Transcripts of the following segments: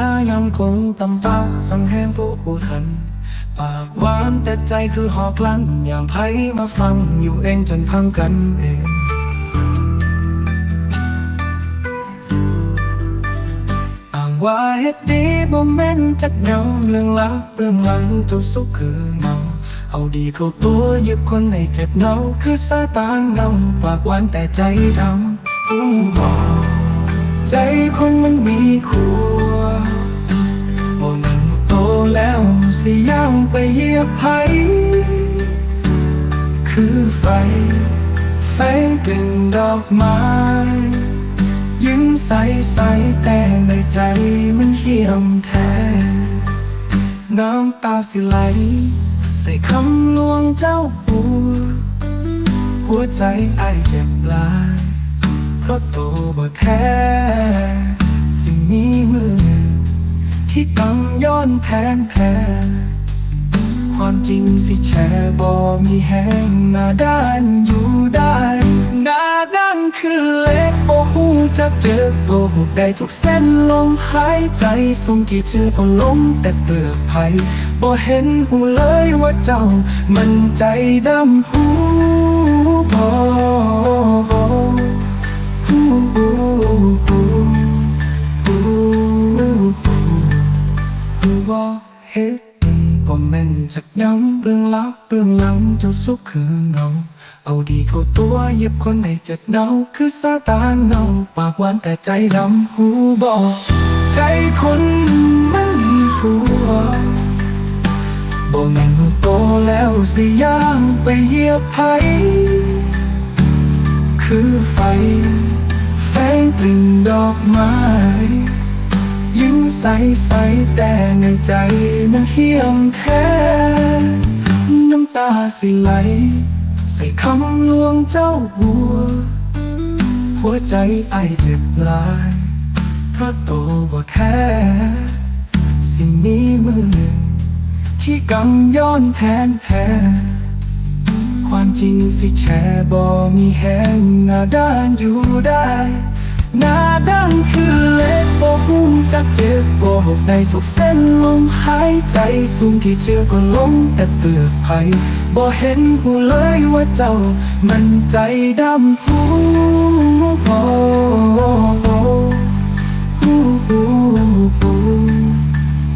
ายังคงตำตาสังแหงผู้ผู้ทัน ปากหวานแต่ใจคือหอกลันอย่างไผมาฟังอยู่เองจนพังกันเองอาว่าเฮ็ดดีบ่แม่นจักเงาเรื่องลับเรื่องหลังเจ้าสุขคือเมาเอาดีเข้าตัวยิบคนให้เจ็บเงาคือสาตางเงาปากหวานแต่ใจดำอู้บอกใจคนมันมีขั สิย่างไปเหยียบไผคือไฟ ไฟกลิ่นดอกไม้ ยิ้มใสใสแต่ในใจมันเหี่ยมแท้น้ำตาสิไหล ใส่คำลวงเจ้าปัวหัวใจไอเจ็บลายเพราะโตบ่แท้ สิ่งนี้มือ ที่กำย้อนแผนแพ้ความจริงสิแชร์บ่มีแห้งหน้าด้านอยู่ได้หน้าด้านคือเล็กบ่หูจักเจอโกหกได้ทุกเส้นลมหายใจส่งกี่เชื่อก็ล้มแต่เปลือกไผ่บ่เห็นหูเลยว่าเจ้า มันใจดำหูพอ หูว่าเฮ็ดก็แม่นจากย้ำเรื่องลับเรื่องหลังเจ้าสุขคือเงา เอาดีเข้าตัวเหยียบคนให้เจ็บเนาคือซาตานเงาปากหวานแต่ใจดำหูบอกใจคนมันมีผัวบ่แม่นโตแล้วสิย่างไปเหยียบไผคือไฟแฝงกลิ่นดอกไม้ ยิ้มใสใสแต่ในใจมันเหี่ยมแท้ น้ำตาสิไหล ใส่คำลวงเจ้าบัว หัวใจไอเจ็บลาย เพราะโตบ่าแท้สิ่งนี้มือที่กำย้อนแผนแพ้ความจริงสิแชร์บ่มีแห้งหน้าด้านอยู่ได้ หน้าด้านคือเล็กบ่หูจักเจ็บบ่หกในทุกเส้นลมหายใจสูงที่เชื่อก็ล้มแต่เปลือกไผ่บ่เห็นหูเลยว่าเจ้า มันใจดำหูพอหูหูหู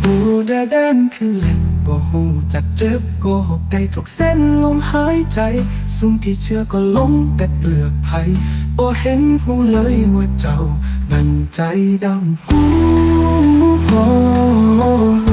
หูดาด้านคือเล็ก บ่หูจักเจ็บโกหกได้ทุกเส้นลมหายใจสูงที่เชื่อก็ลงแต่เปลือกไผ่บ่เห็นหูเลยว่าเจ้า มันใจดำหูพอ